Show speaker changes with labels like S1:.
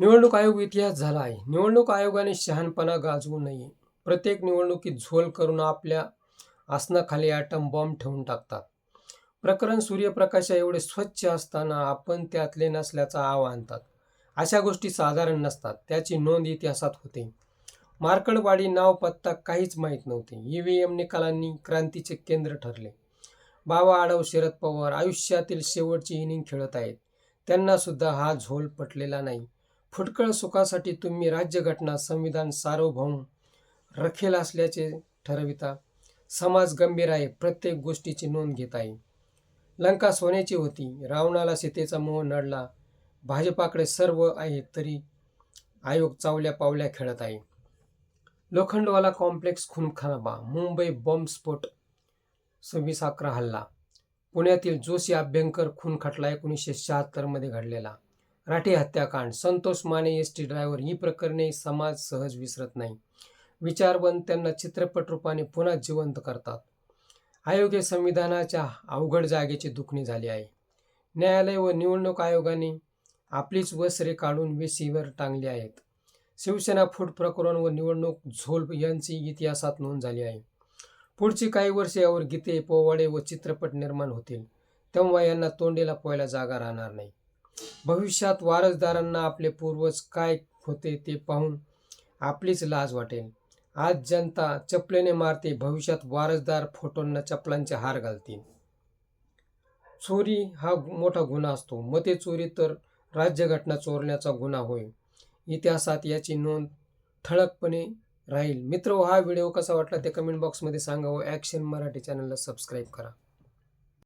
S1: निवडणूक आयोग इतिहास झाला आहे. निवडणूक आयोगाने शहाणपणा गाजवू नये. प्रत्येक निवडणुकीत झोल करून आपल्या आसनाखाली ॲटम बॉम्ब ठेवून टाकतात. प्रकरण सूर्यप्रकाशा एवढे स्वच्छ असताना आपण त्यातले नसल्याचा आव आणतात अशा गोष्टी साधारण नसतात. त्याची नोंद इतिहासात होते. मार्कडवाडी नाव पत्ता काहीच माहीत नव्हते. ई व्ही एम निकालांनी क्रांतीचे केंद्र ठरले. बाबा आडव शरद पवार आयुष्यातील शेवटची इनिंग खेळत आहेत. त्यांनासुद्धा हा झोल पटलेला नाही. फुटकळ सुखासाठी तुम्ही राज्यघटना संविधान सार्वभौम रखेल असल्याचे ठरविता. समाज गंभीर आहे प्रत्येक गोष्टीची नोंद घेत आहे. लंका सोन्याची होती रावणाला सीतेचा मोह नडला. भाजपाकडे सर्व आहे तरी आयोग चावल्या पावल्या खेळत आहे. लोखंडवाला कॉम्प्लेक्स खूनखराबा मुंबई बॉम्बस्फोट सव्वीस अकरा हल्ला. पुण्यातील जोशी अभ्यंकर खून खटला एकोणीसशे शहात्तरमध्ये घडलेला. राठी हत्याकांड. Santosh Mane S T driver. ही प्रकरणे समाज सहज विसरत नाही. विचारवंत त्यांना चित्रपट रूपाने पुन्हा जिवंत करतात. आयोग हे संविधानाच्या अवघड जागेची दुखणी झाली आहे. न्यायालय व निवडणूक आयोगाने आपलीच वसरे काढून वेशीवर टांगली आहेत. शिवसेना फूट प्रकरण व निवडणूक झोल यांची इतिहासात नोंद झाली आहे. पुढची काही वर्षे यावर गीते पोवाडे व चित्रपट निर्माण होतील. तेव्हा यांना तोंडेला पोहायला जागा राहणार नाही. भविष्यात वारसदारांना आपले पूर्वज काय होते ते पाहून आपलीच लाज वाटेल. आज जनता चपलेने मारते भविष्यात वारसदार फोटोंना चपलांचे हार घालतील. चोरी हा मोठा गुन्हा असतो. मते चोरी तर राज्यघटना चोरण्याचा गुन्हा होय. इतिहासात याची नोंद ठळकपणे राहील. मित्र हो, हा व्हिडिओ कसा वाटला ते कमेंट बॉक्समध्ये सांगा व ॲक्शन मराठी चॅनलला सबस्क्राईब करा.